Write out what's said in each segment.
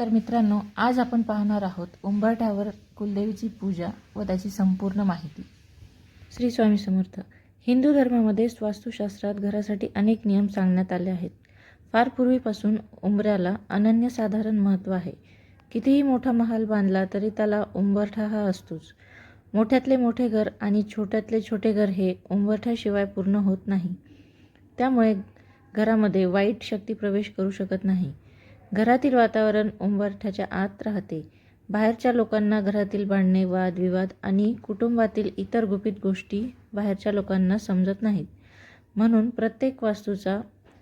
तर मित्रांनो आज आपण पाहणार आहोत उंबरठ्यावर कुलदेवीची पूजा व त्याची संपूर्ण माहिती. श्री स्वामी समर्थ हिंदू धर्मामध्ये वास्तुशास्त्रात घरासाठी अनेक नियम सांगण्यात आले आहेत. फार पूर्वीपासून उंबऱ्याला अनन्यसाधारण महत्त्व आहे. कितीही मोठा महाल बांधला तरी त्याला उंबरठा हा असतोच. मोठ्यातले मोठे घर आणि छोट्यातले छोटे घर हे उंबरठ्याशिवाय पूर्ण होत नाही. त्यामुळे घरामध्ये वाईट शक्ती प्रवेश करू शकत नाही. घरातील वातावरण उंबरठ्याच्या आत राहते. बाहेरच्या लोकांना घरातील भांडणे वादविवाद आणि कुटुंबातील इतर गुपित गोष्टी बाहेरच्या लोकांना समजत नाहीत. म्हणून प्रत्येक वास्तूचा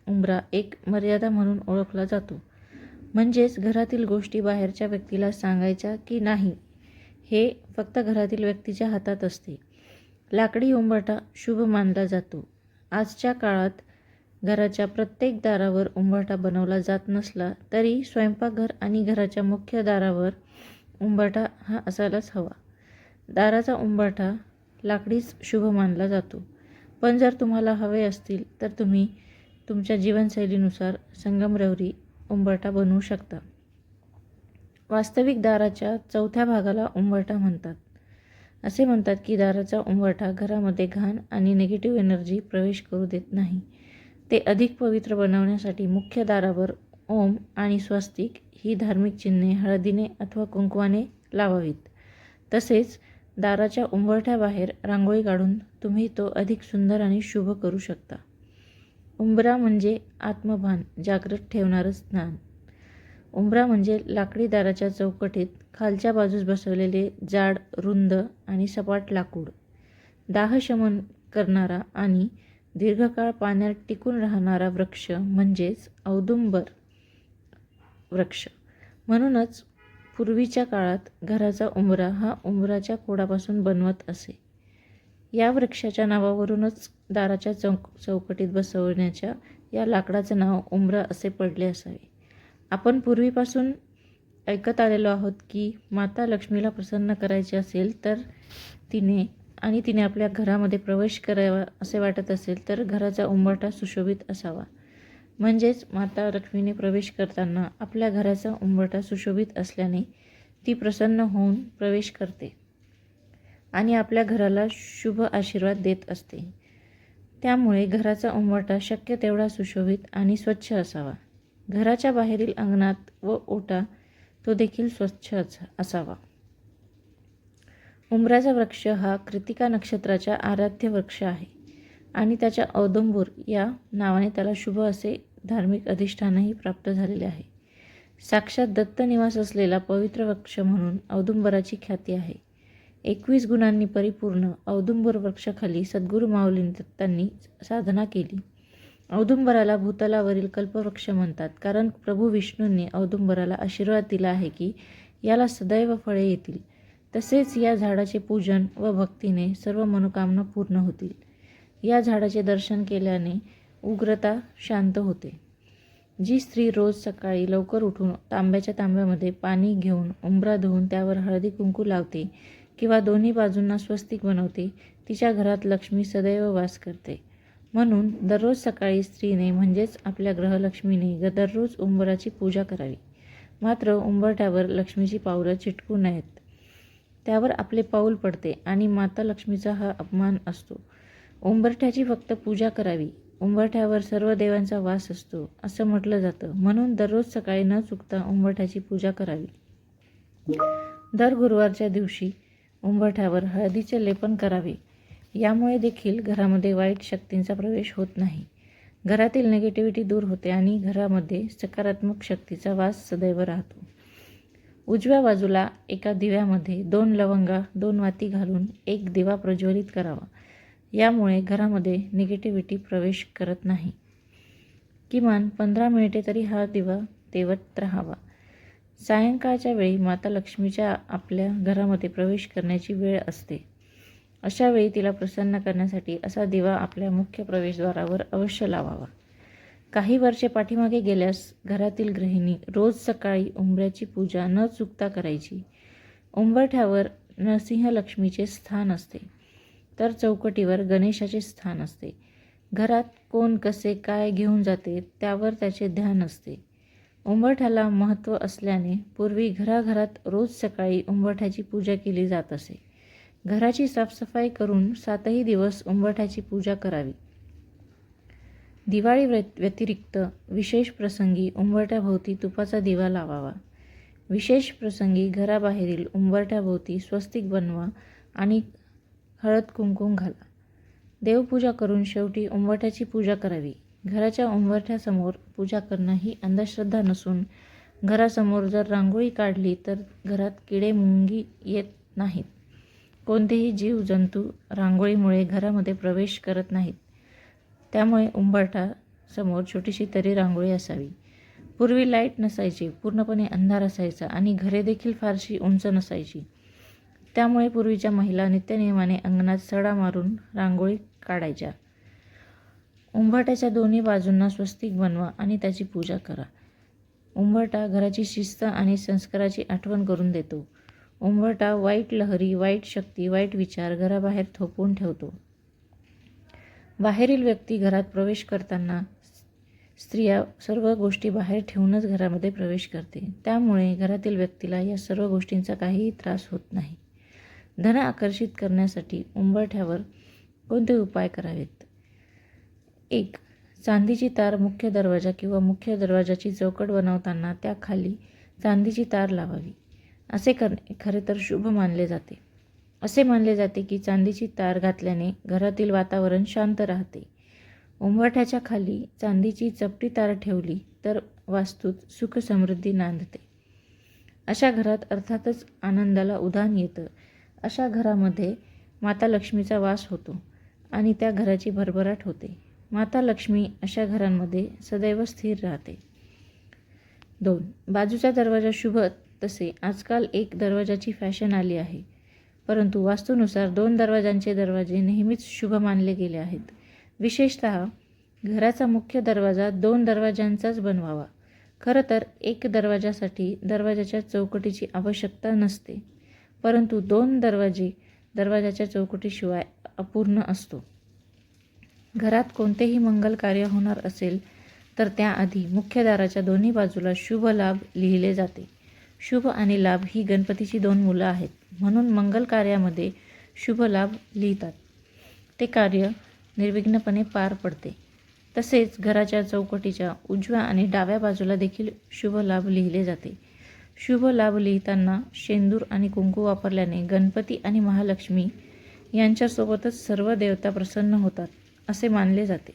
उंबरा एक मर्यादा म्हणून ओळखला जातो. म्हणजेच घरातील गोष्टी बाहेरच्या व्यक्तीला सांगायच्या की नाही हे फक्त घरातील व्यक्तीच्या हातात असते. लाकडी उंबरठा शुभ मानला जातो. आजच्या काळात घराच्या प्रत्येक दारावर उंबरठा बनवला जात नसला तरी स्वयंपाकघर आणि घराच्या मुख्य दारावर उंबरठा हा असायलाच हवा. दाराचा उंबरठा लाकडीच शुभ मानला जातो. पण जर तुम्हाला हवे असतील तर तुम्ही तुमच्या जीवनशैलीनुसार संगमरवरी उंबरठा बनवू शकता. वास्तविक दाराच्या चौथ्या भागाला उंबरठा म्हणतात. असे म्हणतात की दाराचा उंबरठा घरामध्ये घाण आणि निगेटिव्ह एनर्जी प्रवेश करू देत नाही. ते अधिक पवित्र बनवण्यासाठी मुख्य दारावर ओम आणि स्वस्तिक ही धार्मिक चिन्हे हळदीने अथवा कुंकवाने लावावीत. तसेच दाराच्या उंबरठ्याबाहेर रांगोळी काढून तुम्ही तो अधिक सुंदर आणि शुभ करू शकता. उंबरा म्हणजे आत्मभान जागृत ठेवणारं स्नान. उंबरा म्हणजे लाकडी दाराच्या चौकटीत खालच्या बाजूस बसवलेले जाड रुंद आणि सपाट लाकूड. दाहशमन करणारा आणि दीर्घकाळ पाण्यात टिकून राहणारा वृक्ष म्हणजेच औदुंबर वृक्ष. म्हणूनच पूर्वीच्या काळात घराचा उंबरा हा उंबराच्या खोडापासून बनवत असे. या वृक्षाच्या नावावरूनच दाराच्या चौक चौकटीत बसवण्याच्या या लाकडाचं नाव उंबरा असे पडले असावे. आपण पूर्वीपासून ऐकत आलेलो आहोत की माता लक्ष्मीला प्रसन्न करायचे असेल तर तिने आणि तिने आपल्या घरामध्ये प्रवेश करावा असे वाटत असेल तर घराचा उंबरठा सुशोभित असावा. म्हणजेच माता लक्ष्मीने प्रवेश करताना आपल्या घराचा उंबरठा सुशोभित असल्याने ती प्रसन्न होऊन प्रवेश करते आणि आपल्या घराला शुभ आशीर्वाद देत असते. त्यामुळे घराचा उंबरठा शक्य तेवढा सुशोभित आणि स्वच्छ असावा. घराच्या बाहेरील अंगणात व ओटा तो देखील स्वच्छ असावा. उंबराचा वृक्ष हा कृतिका नक्षत्राच्या आराध्य वृक्ष आहे. आणि त्याच्या औदंबूर या नावाने त्याला शुभ असे धार्मिक अधिष्ठानही प्राप्त झालेले आहे. साक्षात दत्त निवास असलेला पवित्र वृक्ष म्हणून औदुंबराची ख्याती आहे. एकवीस गुणांनी परिपूर्ण औदुंबर वृक्षाखाली सद्गुरू माऊली दत्तांनी साधना केली. औदुंबराला भूतलावरील कल्पवृक्ष म्हणतात कारण प्रभू विष्णूंनी औदुंबराला आशीर्वाद दिला आहे की याला सदैव फळे येतील. तसेच या झाडाचे पूजन व भक्तीने सर्व मनोकामना पूर्ण होतील. या झाडाचे दर्शन केल्याने उग्रता शांत होते. जी स्त्री रोज सकाळी लवकर उठून तांब्याच्या तांब्यामध्ये पाणी घेऊन उंबरा धुवून त्यावर हळदी कुंकू लावते किंवा दोन्ही बाजूंना स्वस्तिक बनवते तिच्या घरात लक्ष्मी सदैव वास करते. म्हणून दररोज सकाळी स्त्रीने म्हणजेच आपल्या ग्रहलक्ष्मीने दररोज उंबराची पूजा करावी. मात्र उंबरठ्यावर लक्ष्मीची पावलं चिटकू नयेत. त्यावर आपले पाऊल पडते आणि माता लक्ष्मीचा हा अपमान असतो. उंबरठ्याची फक्त पूजा करावी. उंबरठ्यावर सर्व देवांचा वास असतो असं म्हटलं जातं. म्हणून दररोज सकाळी न चुकता उंबरठ्याची पूजा करावी. दर गुरुवारच्या दिवशी उंबरठ्यावर हळदीचे लेपन करावे. यामुळे देखील घरामध्ये वाईट शक्तींचा प्रवेश होत नाही. घरातील निगेटिव्हिटी दूर होते आणि घरामध्ये सकारात्मक शक्तीचा वास सदैव राहतो. उजव्या बाजूला एका दिव्यामध्ये दोन लवंगा दोन वाती घालून एक दिवा प्रज्वलित करावा. यामुळे घरामध्ये निगेटिव्हिटी प्रवेश करत नाही. किमान पंधरा मिनिटे तरी हा दिवा तेवत राहावा. सायंकाळच्या वेळी माता लक्ष्मीच्या आपल्या घरामध्ये प्रवेश करण्याची वेळ असते. अशा वेळी तिला प्रसन्न करण्यासाठी असा दिवा आपल्या मुख्य प्रवेशद्वारावर अवश्य लावावा. काही वर्षे पाठीमागे गेल्यास घरातील गृहिणी रोज सकाळी उंबऱ्याची पूजा न चुकता करायची. उंबरठ्यावर नरसिंहलक्ष्मीचे स्थान असते. तर चौकटीवर गणेशाचे स्थान असते. घरात कोण कसे काय घेऊन जाते त्यावर त्याचे ध्यान असते. उंबरठ्याला महत्त्व असल्याने पूर्वी घराघरात रोज सकाळी उंबरठ्याची पूजा केली जात असे. घराची साफसफाई करून सातही दिवस उंबरठ्याची पूजा करावी. दिवाळी व्य- व्यतिरिक्त विशेष प्रसंगी उंबरठ्याभोवती तुपाचा दिवा लावावा. विशेष प्रसंगी घराबाहेरील उंबरठ्याभोवती स्वस्तिक बनवा आणि हळद कुंकुम घाला. देवपूजा करून शेवटी उंबरठ्याची पूजा करावी. घराच्या उंबरठ्यासमोर पूजा करणं ही अंधश्रद्धा नसून घरासमोर जर रांगोळी काढली तर घरात किडे मुंगी येत नाहीत. कोणतेही जीव जंतू रांगोळीमुळे घरामध्ये प्रवेश करत नाहीत. त्यामुळे उंबरठासमोर छोटीशी तरी रांगोळी असावी. पूर्वी लाइट नसायची पूर्णपणे अंधार असायचा आणि घरे देखील फारशी उंच नसायची. त्यामुळे पूर्वीच्या महिला नित्यनियमाने अंगणात सडा मारून रांगोळी काढायच्या. उंबरट्याच्या दोन्ही बाजूंना स्वस्तिक बनवा आणि त्याची पूजा करा. उंबरटा घराची शिस्त आणि संस्काराची आठवण करून देतो. उंबरटा वाईट लहरी वाईट शक्ती वाईट विचार घराबाहेर थोपवून ठेवतो. बाहेरील व्यक्ती घरात प्रवेश करताना स्त्रिया सर्व गोष्टी बाहेर ठेवूनच घरामध्ये प्रवेश करते. त्यामुळे घरातील व्यक्तीला या सर्व गोष्टींचा काहीही त्रास होत नाही. धन आकर्षित करण्यासाठी उंबरठ्यावर कोणते उपाय करावेत? एक चांदीची तार मुख्य दरवाजा किंवा मुख्य दरवाजाची चौकट बनवताना त्याखाली चांदीची तार लावावी. असे करणे खरे तर शुभ मानले जाते. असे मानले जाते की चांदीची तार घातल्याने घरातील वातावरण शांत राहते. उंबरठ्याच्या खाली चांदीची चपटी तार ठेवली तर वास्तूत सुखसमृद्धी नांदते. अशा घरात अर्थातच आनंदाला उधाण येतं. अशा घरामध्ये माता लक्ष्मीचा वास होतो आणि त्या घराची भरभराट होते. माता लक्ष्मी अशा घरांमध्ये सदैव स्थिर राहते. दोन बाजूचा दरवाजा शुभ तसे आजकाल एक दरवाजाची फॅशन आली आहे. परंतु वास्तूनुसार दोन दरवाजांचे दरवाजे नेहमीच शुभ मानले गेले आहेत. विशेषत घराचा मुख्य दरवाजा दोन दरवाजांचाच बनवावा. खरं तर एक दरवाजासाठी दरवाजाच्या चौकटीची आवश्यकता नसते. परंतु दोन दरवाजे दरवाजाच्या चौकटीशिवाय अपूर्ण असतो. घरात कोणतेही मंगल कार्य होणार असेल तर त्याआधी मुख्य दाराच्या दोन्ही बाजूला शुभ लाभ लिहिले जाते. शुभ आणि लाभ ही गणपतीची दोन मुलं आहेत. म्हणून मंगल कार्यामध्ये शुभ लाभ लिहितात. ते कार्य निर्विघ्नपणे पार पडते. तसेच घराच्या चौकटीच्या उजव्या आणि डाव्या बाजूला देखील शुभ लाभ लिहिले जाते. शुभ लाभ लिहिताना शेंदूर आणि कुंकू वापरल्याने गणपती आणि महालक्ष्मी यांच्यासोबतच सर्व देवता प्रसन्न होतात असे मानले जाते.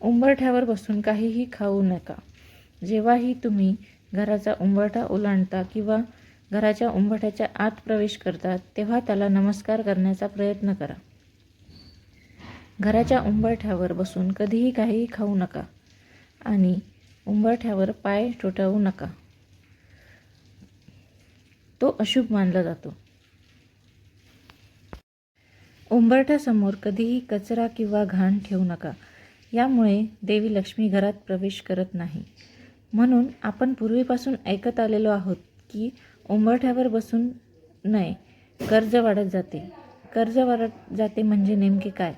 उंबरठ्यावर बसून काहीही खाऊ नका. जेव्हाही तुम्ही घराचा उंबरठा ओलांडता किंवा घराच्या उंबरठ्याच्या आत प्रवेश करतात तेव्हा त्याला नमस्कार करण्याचा प्रयत्न करा. घराच्या उंबरठ्यावर बसून कधीही काहीही खाऊ नका आणि उंबरठ्यावर पाय टोटावू नका. तो अशुभ मानला जातो. उंबरठ्यासमोर कधीही कचरा किंवा घाण ठेवू नका. यामुळे देवी लक्ष्मी घरात प्रवेश करत नाही. म्हणून आपण पूर्वीपासून ऐकत आलेलो आहोत की उंबरठ्यावर बसून नये कर्ज वाढत जाते. कर्ज वाढत जाते म्हणजे नेमके काय?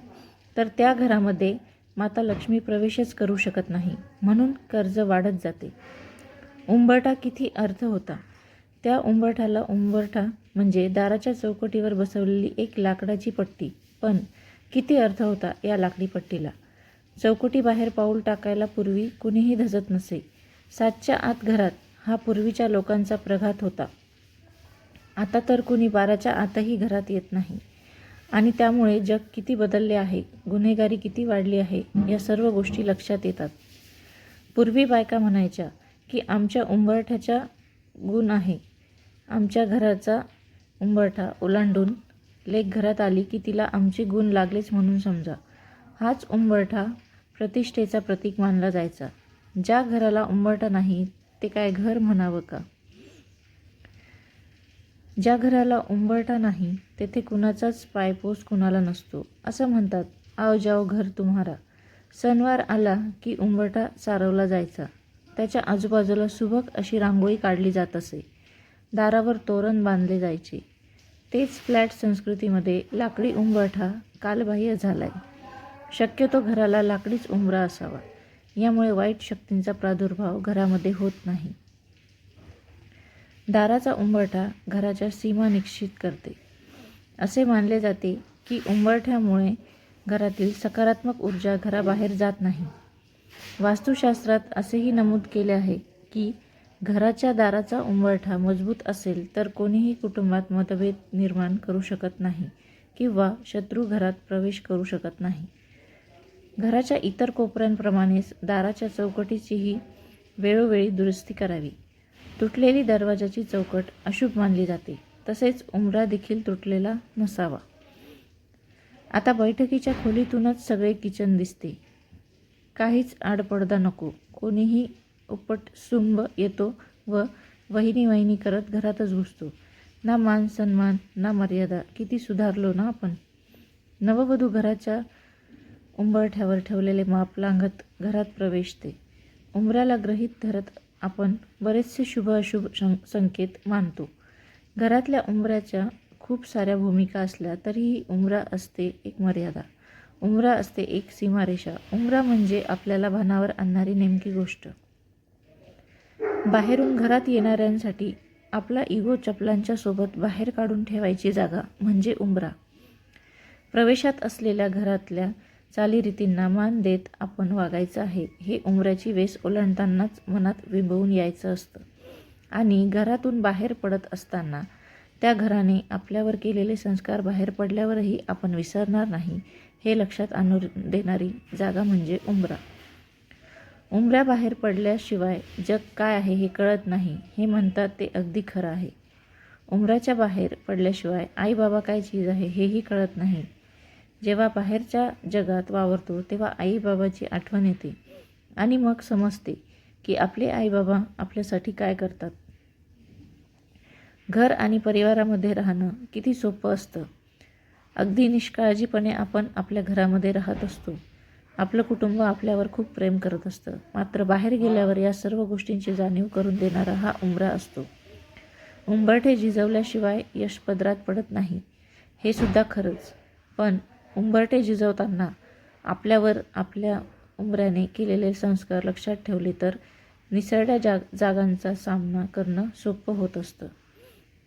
तर त्या घरामध्ये माता लक्ष्मी प्रवेशच करू शकत नाही. म्हणून कर्ज वाढत जाते. उंबरठा किती अर्थ होता? त्या उंबरठ्याला उंबरठा म्हणजे दाराच्या चौकटीवर बसवलेली एक लाकडाची पट्टी. पण किती अर्थ होता या लाकडी पट्टीला? चौकटी बाहेर पाऊल टाकायला पूर्वी कुणीही धजत नसे. सातच्या आत घरात हा पूर्वीच्या लोकांचा प्रघात होता. आता तर कुणी बाराच्या आतही घरात येत नाही. आणि त्यामुळे जग किती बदलले आहे गुन्हेगारी किती वाढली आहे या सर्व गोष्टी लक्षात येतात. पूर्वी बायका म्हणायच्या की आमच्या उंबरठ्याचा गुण आहे. आमच्या घराचा उंबरठा ओलांडून लेख घरात आली की तिला आमचे गुण लागलेच म्हणून समजा. हाच उंबरठा प्रतिष्ठेचा प्रतीक मानला जायचा. ज्या घराला उंबरठा नाही ते काय घर म्हणावं का? ज्या घराला उंबरठा नाही तेथे कुणाचाच पायपोस कुणाला नसतो असं म्हणतात. आव जाओ घर तुम्हारा. सणवार आला की उंबरठा सारवला जायचा. त्याच्या आजूबाजूला सुबक अशी रांगोळी काढली जात असे. दारावर तोरण बांधले जायचे. तेच फ्लॅट संस्कृतीमध्ये लाकडी उंबरठा कालबाह्य झालाय. शक्यतो घराला लाकडीच उंबरा असावा. यामुळे वाईट शक्तींचा प्रादुर्भाव घरामध्ये होत नाही. दाराचा उंबरठा घराच्या सीमा निश्चित करते. असे मानले जाते की उंबरठ्यामुळे घरातील सकारात्मक ऊर्जा घराबाहेर जात नाही. वास्तुशास्त्रात असेही नमूद केले आहे की घराच्या दाराचा उंबरठा मजबूत असेल तर कोणीही कुटुंबात मतभेद निर्माण करू शकत नाही किंवा शत्रू घरात प्रवेश करू शकत नाही. घराच्या इतर कोपऱ्यांप्रमाणेच दाराच्या चौकटीचीही वेळोवेळी दुरुस्ती करावी. तुटलेली दरवाजाची चौकट अशुभ मानली जाते. तसेच उंबरा देखील तुटलेला नसावा. आता बैठकीच्या खोलीतूनच सगळे किचन दिसते. काहीच आडपडदा नको. कोणीही उपट सुंब येतो व वहिनी वहिनी करत घरातच घुसतो. ना मान सन्मान ना मर्यादा. किती सुधारलो ना आपण? नववधू घराच्या उंबरठ्यावर ठेवलेले माप लांघत घरात प्रवेशते. उंबऱ्याला ग्रहित धरत आपण बरेचसे शुभ अशुभ संकेत मानतो. घरातल्या उंबऱ्याच्या खूप साऱ्या भूमिका असल्या तरीही उंबरा असते एक मर्यादा. उमरा असते एक सीमारेषा. उंबरा म्हणजे आपल्याला भानावर आणणारी नेमकी गोष्ट. बाहेरून घरात येणाऱ्यांसाठी आपला इगो चपलांच्या सोबत बाहेर काढून ठेवायची जागा म्हणजे उंबरा. प्रवेशात असलेल्या घरातल्या चालीरीतींना मान देत आपण वागायचं आहे हे उंबऱ्याची वेस ओलांडतानाच मनात विंबवून यायचं असतं. आणि घरातून बाहेर पडत असताना त्या घराने आपल्यावर केलेले संस्कार बाहेर पडल्यावरही आपण विसरणार नाही हे लक्षात आणू देणारी जागा म्हणजे उंबरा उंबऱ्याबाहेर पडल्याशिवाय जग काय आहे हे कळत नाही हे म्हणतात ते अगदी खरं आहे. उंबराच्या बाहेर पडल्याशिवाय आई बाबा काय चीज आहे हेही कळत नाही. जेव्हा बाहेरच्या जगात वावरतो तेव्हा आईबाबाची आठवण येते आणि मग समजते की आपले आईबाबा आपल्यासाठी काय करतात. घर आणि परिवारामध्ये राहणं किती सोपं असतं. अगदी निष्काळजीपणे आपण आपल्या घरामध्ये राहत असतो. आपलं कुटुंब आपल्यावर खूप प्रेम करत असतं. मात्र बाहेर गेल्यावर या सर्व गोष्टींची जाणीव करून देणारा हा उंबरा असतो. उंबरठे झिजवल्याशिवाय यश पदरात पडत नाही. हे सुद्धा खरंच. पण उंबरटे झिजवताना आपल्यावर आपल्या उंबऱ्याने केलेले संस्कार लक्षात ठेवले तर निसरड्या जाग जागांचा सामना करणं सोपं होत असतं.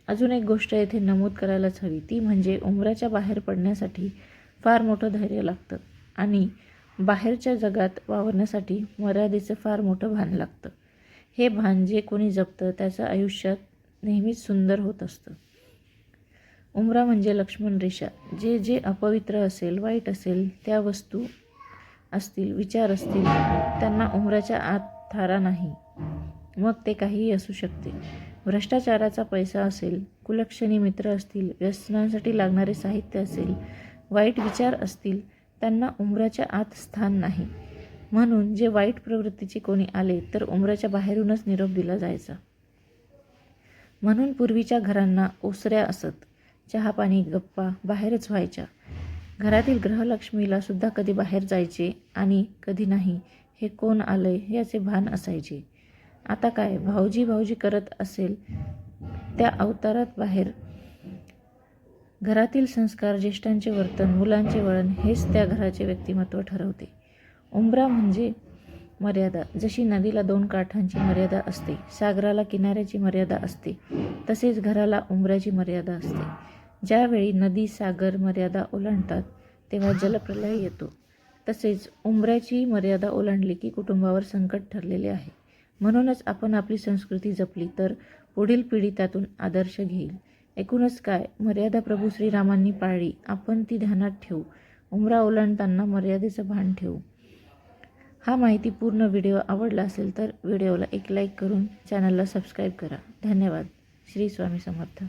अजून एक गोष्ट येथे नमूद करायलाच हवी ती म्हणजे उंबऱ्याच्या बाहेर पडण्यासाठी फार मोठं धैर्य लागतं आणि बाहेरच्या जगात वावरण्यासाठी मर्यादेचं फार मोठं भान लागतं. हे भान जे कोणी जपतं त्याचं आयुष्यात नेहमीच सुंदर होत असतं. उमरा म्हणजे लक्ष्मण रेषा. जे जे अपवित्र असेल वाईट असेल त्या वस्तू असतील विचार असतील त्यांना उमराच्या आत थारा नाही. मग ते काहीही असू शकते. भ्रष्टाचाराचा पैसा असेल कुलक्षणी मित्र असतील व्यसनांसाठी लागणारे साहित्य असेल वाईट विचार असतील त्यांना उमराच्या आत स्थान नाही. म्हणून जे वाईट प्रवृत्तीचे कोणी आले तर उमराच्या बाहेरूनच निरोप दिला जायचा. म्हणून पूर्वीच्या घरांना ओसऱ्या असत. चहापाणी गप्पा बाहेरच व्हायच्या. घरातील ग्रहलक्ष्मीला सुद्धा कधी बाहेर जायचे आणि कधी नाही हे कोण आलंय याचे भान असायचे. आता काय? भाऊजी भाऊजी करत असेल त्या अवतारात बाहेर. घरातील संस्कार ज्येष्ठांचे वर्तन मुलांचे वळण हेच त्या घराचे व्यक्तिमत्व ठरवते. उंबरा म्हणजे मर्यादा. जशी नदीला दोन काठांची मर्यादा असते सागराला किनाऱ्याची मर्यादा असते तसेच घराला उंबऱ्याची मर्यादा असते. ज्यावेळी नदी सागर मर्यादा ओलांडतात तेव्हा जलप्रलय येतो. तसेच उंबऱ्याची मर्यादा ओलांडली की कुटुंबावर संकट ठरलेले आहे. म्हणूनच आपण आपली संस्कृती जपली तर पुढील पिढी त्यातून आदर्श घेईल. एकूणच काय? मर्यादा प्रभू श्रीरामांनी पाळली. आपण ती ध्यानात ठेवू. उमरा ओलांडताना मर्यादेचं भान ठेवू. हा माहितीपूर्ण व्हिडिओ आवडला असेल तर व्हिडिओला एक लाईक करून चॅनलला सबस्क्राईब करा. धन्यवाद. श्री स्वामी समर्थ.